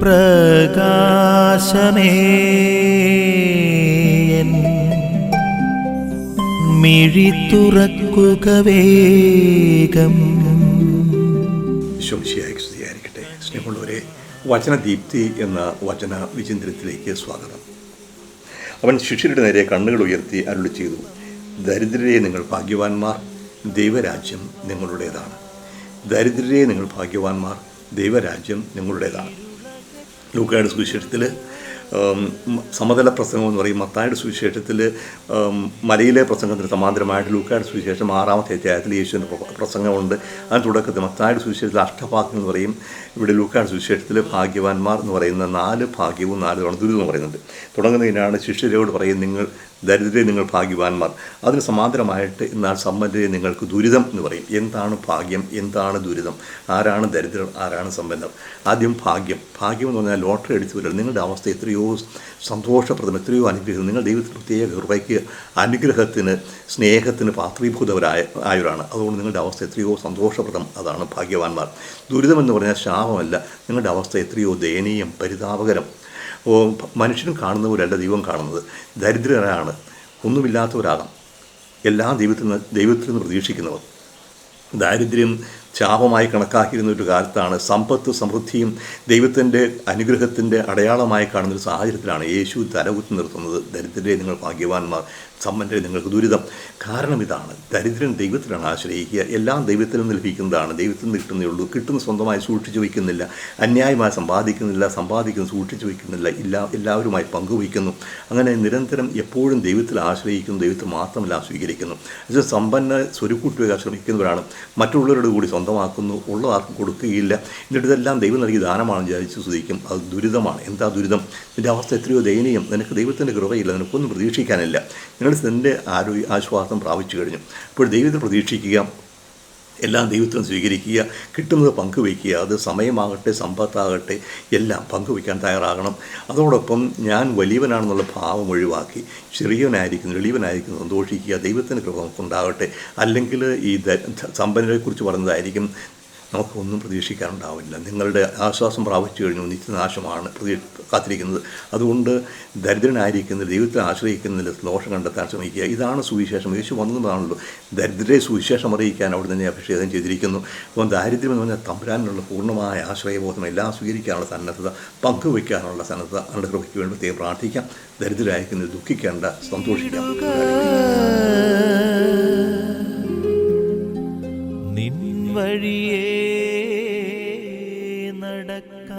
പ്രകാശമേ. മിഴി തുറക്കുക വേഗം. സ്തുതിയായിരിക്കട്ടെ. സ്നേഹമുള്ളവരെ വചനദീപ്തി എന്ന വചന വിചിന്തനത്തിലേക്ക് സ്വാഗതം. അവൻ ശിഷ്യരുടെ നേരെ കണ്ണുകൾ ഉയർത്തി അരുളി ചെയ്തു ദരിദ്രരെ നിങ്ങൾ ഭാഗ്യവാന്മാർ ദൈവരാജ്യം നിങ്ങളുടേതാണ്. ദരിദ്രരെ നിങ്ങൾ ഭാഗ്യവാന്മാർ ദൈവരാജ്യം നിങ്ങളുടേതാണ്. ലൂക്കായുടെ സുവിശേഷത്തിൽ സമതല പ്രസംഗം എന്ന് പറയും മത്തായുടെ സുവിശേഷത്തിൽ മലയിലെ പ്രസംഗത്തിന് സമാന്തരമായിട്ട് ലൂക്കായുടെ സുവിശേഷം ആറാമത്തെ അധ്യായത്തിൽ യേശുവിന്റെ പ്രസംഗമുണ്ട്. അതിന് തുടക്കത്തിൽ മത്തായുടെ സുവിശേഷത്തിൽ അഷ്ടഭാഗ്യം എന്ന് പറയും. ഇവിടെ ലൂക്കായുടെ സുവിശേഷത്തിൽ ഭാഗ്യവാന്മാർ എന്ന് പറയുന്ന നാല് ഭാഗ്യവും നാല് എന്ന് പറയുന്നുണ്ട്. തുടങ്ങുന്നതിനാണ് ശിഷ്യരോട് പറയും നിങ്ങൾ ദരിദ്രരെ നിങ്ങൾ ഭാഗ്യവാന്മാർ. അതിന് സമാന്തരമായിട്ട് എന്നാൽ സമ്പന്നരെ നിങ്ങൾക്ക് ദുരിതം എന്ന് പറയും. എന്താണ് ഭാഗ്യം? എന്താണ് ദുരിതം? ആരാണ് ദരിദ്രർ? ആരാണ് സമ്പന്നർ? ആദ്യം ഭാഗ്യം. ഭാഗ്യം എന്ന് പറഞ്ഞാൽ ലോട്ടറി അടിച്ചു വരില്ല നിങ്ങളുടെ അവസ്ഥ എത്രയോ സന്തോഷപ്രദം എത്രയോ അനുഗ്രഹം. നിങ്ങൾ ദൈവത്തിന് പ്രത്യേക കൃപയ്ക്ക് അനുഗ്രഹത്തിന് സ്നേഹത്തിന് പാത്രീഭൂതവരായ ആയവരാണ്. അതുകൊണ്ട് നിങ്ങളുടെ അവസ്ഥ എത്രയോ സന്തോഷപ്രദം. അതാണ് ഭാഗ്യവാന്മാർ. ദുരിതം എന്ന് പറഞ്ഞാൽ ശാപമല്ല. നിങ്ങളുടെ അവസ്ഥ എത്രയോ ദയനീയം പരിതാപകരം. ഓ മനുഷ്യനും പോലെയല്ല ദൈവം കാണുന്നത്. ദരിദ്രരാണ് ഒന്നുമില്ലാത്തവരാകാം. എല്ലാ ദൈവത്തിൽ നിന്ന് ദൈവത്തിൽ നിന്ന് പ്രതീക്ഷിക്കുന്നവർ. ദാരിദ്ര്യം ശാപമായി കണക്കാക്കിയിരുന്ന ഒരു കാലത്താണ് സമ്പത്ത് സമൃദ്ധിയും ദൈവത്തിന്റെ അനുഗ്രഹത്തിന്റെ അടയാളമായി കാണുന്ന ഒരു സാഹചര്യത്തിലാണ് യേശു തലകുത്തി നിർത്തുന്നത്. ദരിദ്രരെ നിങ്ങൾ ഭാഗ്യവാന്മാർ സമ്പന്നരെ നിങ്ങൾക്ക് ദുരിതം. കാരണം ഇതാണ് ദരിദ്രൻ ദൈവത്തിലാണ് ആശ്രയിക്കുക. എല്ലാം ദൈവത്തിൽ നിന്ന് ലഭിക്കുന്നതാണ്. ദൈവത്തിൽ നിന്ന് കിട്ടുന്നേ ഉള്ളൂ. കിട്ടുന്ന സ്വന്തമായി സൂക്ഷിച്ചു വയ്ക്കുന്നില്ല. അന്യായമായി സമ്പാദിക്കുന്നില്ല. സമ്പാദിക്കുന്നു സൂക്ഷിച്ചു വയ്ക്കുന്നില്ല. എല്ലാ എല്ലാവരുമായി പങ്കുവയ്ക്കുന്നു അങ്ങനെ നിരന്തരം എപ്പോഴും ദൈവത്തിൽ ആശ്രയിക്കുന്നു. ദൈവത്തിൽ മാത്രമല്ല സ്വീകരിക്കുന്നു. സമ്പന്ന സ്വരുക്കൂട്ടുക ശ്രമിക്കുന്നവരാണ് മറ്റുള്ളവരോട് കൂടി സ്വന്തമാക്കുന്നു ഉള്ള ആർക്കും കൊടുക്കുകയില്ല. എന്നിട്ട് ഇതെല്ലാം ദൈവം നൽകിയ ദാനമാണ് വിചാരിച്ച് സ്തുതിക്കും. അത് ദുരിതമാണ്. എന്താ ദുരിതം? നിന്റെ അവസ്ഥ എത്രയോ ദയനീയം. നിനക്ക് ദൈവത്തിന്റെ കൃപയില്ല. നിനക്കൊന്നും പ്രതീക്ഷിക്കാനില്ല. നിങ്ങൾ നിന്റെ ആരോഗ്യ ആശ്വാസം പ്രാപിച്ചു കഴിഞ്ഞു. അപ്പോൾ ദൈവത്തെ പ്രതീക്ഷിക്കുക. എല്ലാം ദൈവത്വം സ്വീകരിക്കുക കിട്ടുന്നത് പങ്കുവയ്ക്കുക അത് സമയമാകട്ടെ സമ്പത്താകട്ടെ എല്ലാം പങ്കുവയ്ക്കാൻ തയ്യാറാകണം. അതോടൊപ്പം ഞാൻ വലിയവനാണെന്നുള്ള ഭാവം ഒഴിവാക്കി ചെറിയവനായിരിക്കുന്നു എളിയവനായിരിക്കുന്നു സന്തോഷിക്കുക ദൈവത്തിന് കൃപ നമുക്കുണ്ടാകട്ടെ. അല്ലെങ്കിൽ ഈ സമ്പന്നരെക്കുറിച്ച് പറഞ്ഞതായിരിക്കും നമുക്കൊന്നും പ്രതീക്ഷിക്കാനുണ്ടാവില്ല. നിങ്ങളുടെ ആശ്വാസം പ്രാപിച്ചു കഴിഞ്ഞു. നിത്യനാശമാണ് പ്രതീ കാത്തിരിക്കുന്നത്. അതുകൊണ്ട് ദരിദ്രനായിരിക്കുന്ന ദൈവത്തെ ആശ്രയിക്കുന്നതിൽ ദോഷം കണ്ടെത്താൻ ശ്രമിക്കുക. ഇതാണ് സുവിശേഷം. യേശു വന്നതാണല്ലോ ദരിദ്രരെ സുവിശേഷം അറിയിക്കാൻ അവിടെ തന്നെ അഭിഷേകം ചെയ്തിരിക്കുന്നു. അപ്പം ദാരിദ്ര്യം എന്ന് പറഞ്ഞാൽ തമ്പുരാനുള്ള പൂർണമായ ആശ്രയബോധം എല്ലാം സ്വീകരിക്കാനുള്ള സന്നദ്ധത പങ്കുവയ്ക്കാനുള്ള സന്നദ്ധത അനുഗ്രഹിക്കു വേണ്ടി പ്രത്യേകം പ്രാർത്ഥിക്കാം. ദരിദ്രരായിരിക്കുന്നത് ദുഃഖിക്കേണ്ട സന്തോഷിക്കാം. വഴിയേ